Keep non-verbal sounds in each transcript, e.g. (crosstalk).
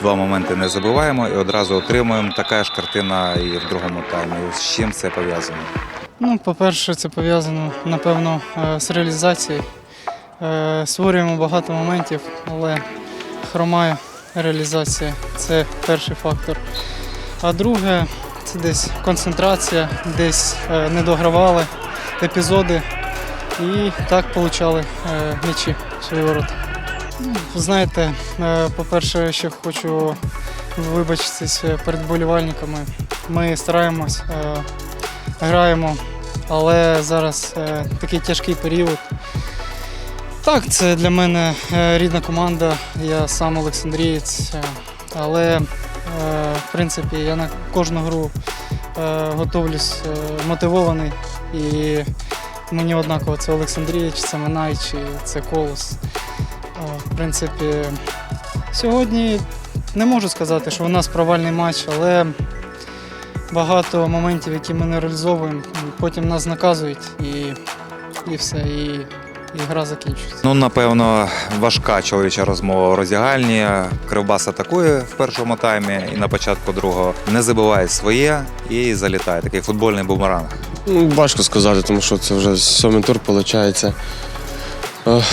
два моменти не забуваємо і одразу отримуємо. Така ж картина і в другому таймі. З чим це пов'язано? Ну, по-перше, це пов'язано, напевно, е, з реалізацією. Е, Створюємо багато моментів, але хромає реалізація. Це перший фактор. А друге, це десь концентрація, десь е, не догравали епізоди і так получали м'ячі свої ворота. Знаєте, е, по-перше, ще хочу вибачитись перед болівальниками. Ми стараємось, е, граємо, але зараз е, такий тяжкий період. Так, це для мене рідна команда, я сам Олександрієць, але в принципі я на кожну гру готовлюсь мотивований і мені однаково це Олександрієць, це Минай чи це Колос. Е, В принципі, сьогодні не можу сказати, що у нас провальний матч, але багато моментів, які ми не реалізовуємо, потім нас наказують і, і все, і, і гра закінчується. Ну, напевно, важка чоловіча розмова у роздягальні. Кривбас атакує в першому таймі і на початку другого не забиває своє і залітає. Такий футбольний бумеранг. Ну, важко сказати, тому що це вже сьомий тур виходить.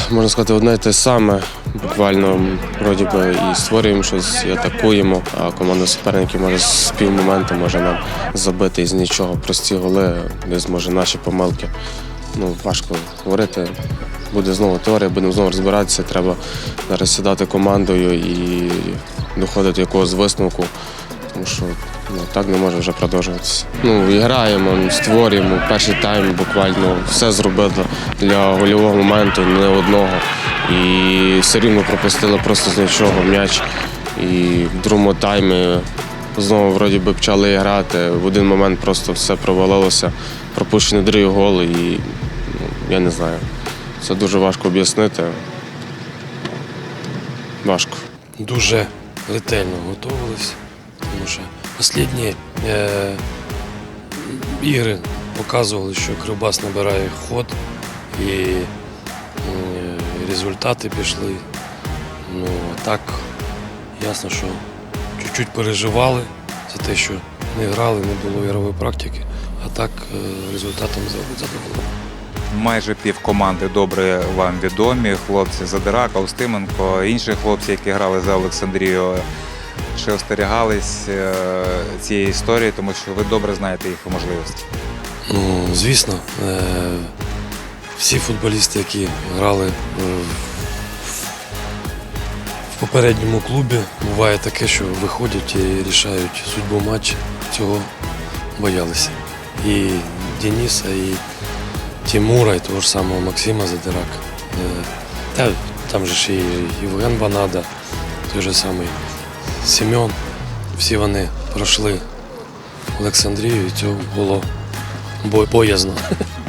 Можна сказати, одне і те саме. Буквально вроді би і створюємо щось, і атакуємо, а команда суперників може з півмоменту може нам забити із нічого. Прості голи, десь може наші помилки. Ну, важко говорити. Буде знову теорія, будемо знову розбиратися. Треба зараз сідати командою і доходити до якогось висновку. Тому що ну, так не може вже продовжуватися. Ну, і граємо, створюємо. Перший тайм буквально все зробили для гольового моменту, не одного. І все рівно пропустили просто з нічого м'яч. І в другому таймі знову вроді би почали грати. В один момент просто все провалилося. Пропущений другий гол і ну, я не знаю. Це дуже важко об'яснити. Важко. дуже ретельно готувалися, тому що останні е, ігри показували, що Кривбас набирає ход і е, результати пішли. Ну, так ясно, що чуть-чуть переживали за те, що не грали, не було ігрової практики, а так е, результатом задоволені. Майже пів команди добре вам відомі. Хлопці Задирака, Устименко, інші хлопці, які грали за Олександрію. Чи остерігались е, цієї історії, тому що ви добре знаєте їх можливості. Ну, звісно, е, всі футболісти, які грали е, в попередньому клубі, буває таке, що виходять і рішають судьбу матчу. Цього боялися. І Дениса, і Тимура, і того ж самого Максима Задирак. Та, там же ж і Євген Банада, той же самий Семен. Всі вони пройшли Олександрію, і цього було бо- боязно.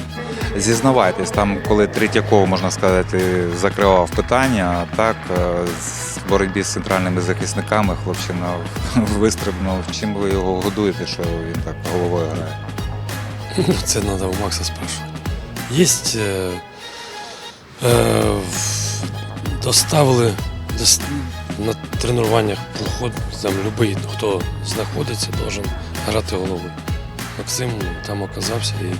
(laughs) Зізнавайтесь, там, коли Третьяков, можна сказати, закривав питання, а так е, з боротьбі з центральними захисниками хлопчина (laughs) вистрибнув. Чим ви його годуєте, що він так головою грає? Це треба у Макса спрашивати. Є. Е, е, доставили дос- на тренуваннях проход, там будь-який, хто знаходиться, должен грати головою. Максим там оказався і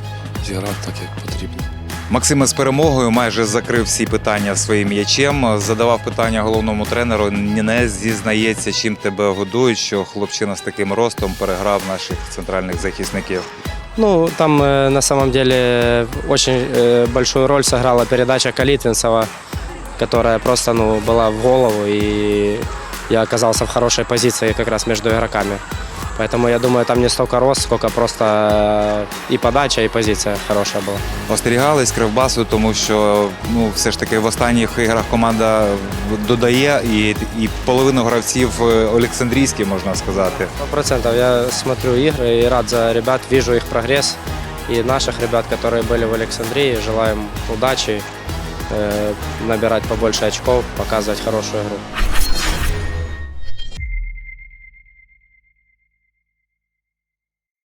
зіграв так, як потрібно. Максиме з перемогою майже закрив всі питання своїм м'ячем. Задавав питання головному тренеру. Не зізнається, чим тебе годують, що хлопчина з таким ростом переграв наших центральних захисників. Ну, там э, на самом деле очень э, большую роль сыграла передача Калитвинцева, которая просто ну, была в голову, и я оказался в хорошей позиции как раз между игроками. Поэтому я думаю, там не столько рост, сколько просто э, и подача, и позиция хорошая была. Остерігались Кривбасу, тому що ну все ж таки в останніх іграх команда додає і, і половину гравців е, Олександрійські, можна сказати. Сто процентов. Я смотрю игры и рад за ребят, вижу их прогресс. И наших ребят, которые были в Александрии, желаем удачи, э, набирать побольше очков, показывать хорошую игру.